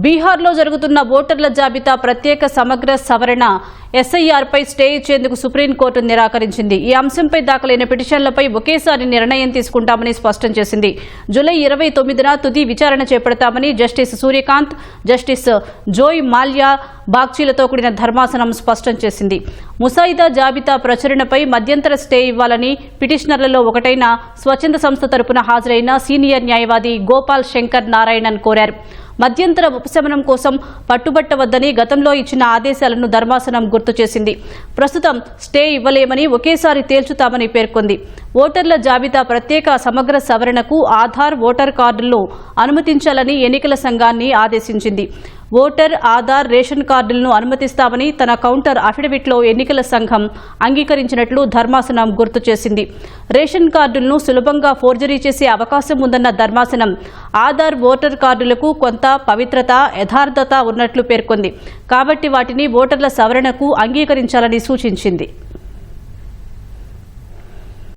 బీహార్లో జరుగుతున్న ఓటర్ల జాబితా ప్రత్యేక సమగ్ర సవరణ ఎస్ఐఆర్పై స్టే ఇచ్చేందుకు సుప్రీంకోర్టు నిరాకరించింది. ఈ అంశంపై దాఖలైన పిటిషన్లపై ఒకేసారి నిర్ణయం తీసుకుంటామని స్పష్టం చేసింది. జూలై ఇరవై తొమ్మిదిన తుది విచారణ చేపడతామని జస్టిస్ సూర్యకాంత్ జస్టిస్ జోయ్ మాల్యా బాగ్చీలతో కూడిన ధర్మాసనం స్పష్టం చేసింది. ముసాయిదా జాబితా ప్రచురణపై మధ్యంతర స్టే ఇవ్వాలని పిటిషనర్లలో ఒకటైన స్వచ్ఛంద సంస్థ తరపున హాజరైన సీనియర్ న్యాయవాది గోపాల్ శంకర్ నారాయణన్ కోరారు. మధ్యంతర ఉపశమనం కోసం పట్టుబట్టవద్దని గతంలో ఇచ్చిన ఆదేశాలను ధర్మాసనం గుర్తు చేసింది. ప్రస్తుతం స్టే ఇవ్వలేమని ఒకేసారి తేల్చుతామని పేర్కొంది. ఓటర్ల జాబితా ప్రత్యేక సమగ్ర సవరణకు ఆధార్ ఓటర్ కార్డులను అనుమతించాలని ఎన్నికల సంఘాన్ని ఆదేశించింది. ఓటర్ ఆధార్ రేషన్ కార్డులను అనుమతిస్తామని తన కౌంటర్ అఫిడవిట్లో ఎన్నికల సంఘం అంగీకరించినట్లు ధర్మాసనం గుర్తు చేసింది. రేషన్ కార్డులను సులభంగా ఫోర్జరీ చేసే అవకాశం ఉందన్న ధర్మాసనం ఆధార్ ఓటర్ కార్డులకు కొంత పవిత్రత యథార్థత ఉన్నట్లు పేర్కొంది. కాబట్టి వాటిని ఓటర్ల సవరణకు అంగీకరించాలని సూచించింది.